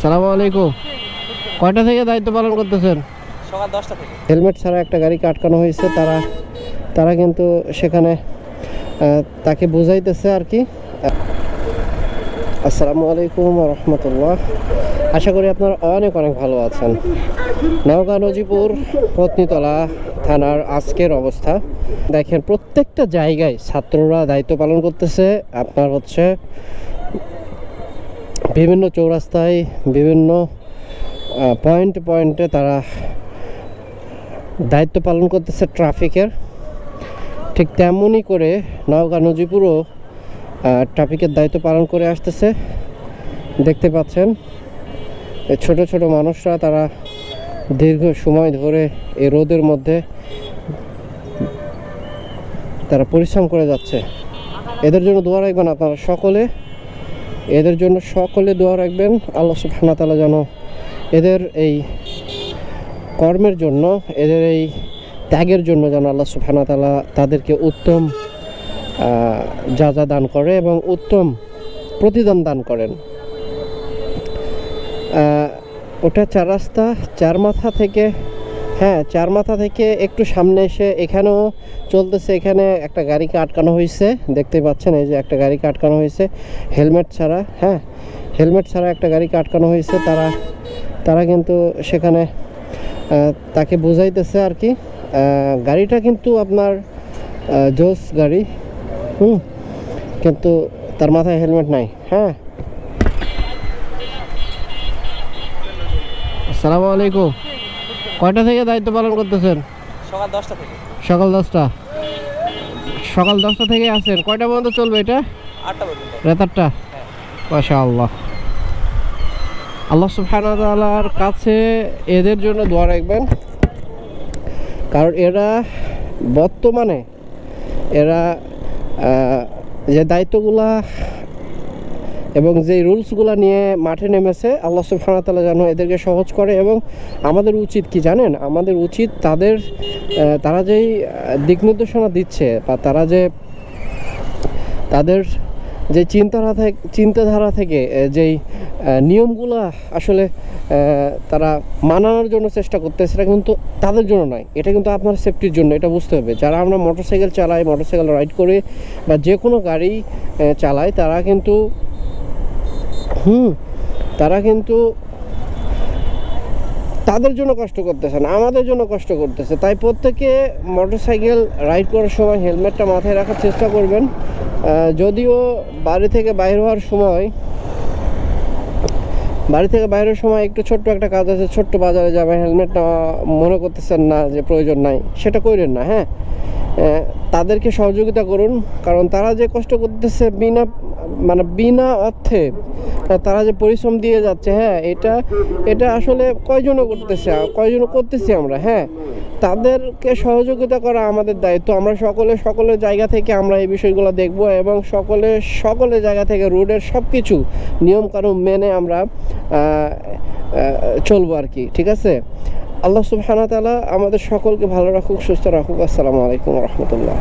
আসসালামু আলাইকুম কয়টা থেকে দায়িত্ব পালন করতেছেন? সকাল দশটা থেকে। হেলমেট ছাড়া একটা গাড়িকে আটকানো হয়েছে তারা তারা কিন্তু সেখানে তাকে বোঝাইতেছে আর কি। আসসালামু আলাইকুম রহমতুল্লাহ আশা করি আপনারা অনেক অনেক ভালো আছেন। নওগাঁ নজিপুর পত্নীতলা থানার আজকের অবস্থা। দেখেন প্রত্যেকটা জায়গায় ছাত্ররা দায়িত্ব পালন করতেছে। আপনার হচ্ছে বিভিন্ন চৌরাস্তায় বিভিন্ন পয়েন্ট পয়েন্টে তারা দায়িত্ব পালন করতেছে ট্রাফিকের ঠিক তেমনই করে নওগাঁ নজিপুরও ট্রাফিকের দায়িত্ব পালন করে আসতেছে। দেখতে পাচ্ছেন ছোট ছোট মানুষরা তারা দীর্ঘ সময় ধরে এই রোদের মধ্যে তারা পরিশ্রম করে যাচ্ছে। এদের জন্য দোয়া রাখবেন আপনারা সকলে। এদের জন্য সকলে দোয়া রাখবেন। আল্লাহ সুবহানাহু তাআলা যেন এদের এই কর্মের জন্য, এদের এই ত্যাগের জন্য যেন আল্লাহ সুবহানাহু তাআলা তাদেরকে উত্তম যা যা দান করে এবং উত্তম প্রতিদান দান করেন। ওটা চার রাস্তা, চার মাথা থেকে হ্যাঁ চার মাথা থেকে একটু সামনে এসে এখানেও চলতেছে। এখানে একটা গাড়িকে আটকানো হয়েছে। দেখতে পাচ্ছেন, এই যে একটা গাড়িকে আটকানো হয়েছে। হেলমেট ছাড়া হ্যাঁ হেলমেট ছাড়া একটা গাড়িকে আটকানো হয়েছে। তারা তারা কিন্তু সেখানে তাকে বোঝাইতেছে আর কি। গাড়িটা কিন্তু আপনার জোস গাড়ি। হুম, কিন্তু তার মাথায় হেলমেট নাই। হ্যাঁ। আসসালামু আলাইকুম। কয়টা থেকে দায়িত্ব পালন করতেছেন? সকাল দশটা থেকে। সকাল দশটা। সকাল দশটা থেকে আছেন। কয়টা পর্যন্ত চলবে এটা? আটটা পর্যন্ত। রেতারটা মাশা আল্লাহ আল্লাহ তাআলার কাছে এদের জন্য দোয়া রাখবেন। কারণ এরা বর্তমানে এরা আহ, যে দায়িত্বগুলা এবং যে রুলসগুলো নিয়ে মাঠে নেমেছে, আল্লাহ ওয়া যেন এদেরকে সহজ করে এবং আমাদের উচিত কি জানেন? আমাদের উচিত তাদের তারা যেই দিক নির্দেশনা দিচ্ছে বা তারা যে, তাদের যে চিন্তাধারা থেকে চিন্তাধারা থেকে যেই নিয়মগুলা আসলে তারা মানানোর জন্য চেষ্টা করতে সেটা কিন্তু তাদের জন্য নয়। এটা কিন্তু আপনার সেফটির জন্য, এটা বুঝতে হবে। যারা আমরা মোটরসাইকেল চালাই মোটরসাইকেল রাইড করে বা যে কোনো গাড়ি চালাই, তারা কিন্তু হুম, তারা কিন্তু তাদের জন্য কষ্ট করতেছে না, আমাদের জন্য কষ্ট করতেছে। তাই প্রত্যেকে মোটরসাইকেল রাইড করার সময় হেলমেটটা মাথায় রাখার চেষ্টা করবেন। যদিও বাড়ি থেকে বাইর হওয়ার সময়, বাড়ি থেকে বাইরের সময় একটু ছোট্ট একটা কাজ আছে, ছোট্ট বাজারে যাবে হেলমেটটা মনে করতেছেন না যে প্রয়োজন নাই, সেটা করেন না হ্যাঁ? তাদেরকে সহযোগিতা করুন, কারণ তারা যে কষ্ট করতেছে বিনা মানে বিনা অর্থে তারা যে পরিশ্রম দিয়ে যাচ্ছে হ্যাঁ এটা এটা আসলে কয়জনও করতেছে, কয়জনও করতেছি আমরা হ্যাঁ। তাদেরকে সহযোগিতা করা আমাদের দায়িত্ব, আমরা সকলে সকলের জায়গা থেকে আমরা এই বিষয়গুলো দেখব এবং সকলে সকলে জায়গা থেকে রোডের সব কিছু নিয়মকানুন মেনে আমরা চলবো আর কি, ঠিক আছে? আল্লাহ সুবহানাহু তাআলা আমাদের সকলকে ভালো রাখুক, সুস্থ রাখুক। আসসালামু আলাইকুম রহমতুল্লাহ।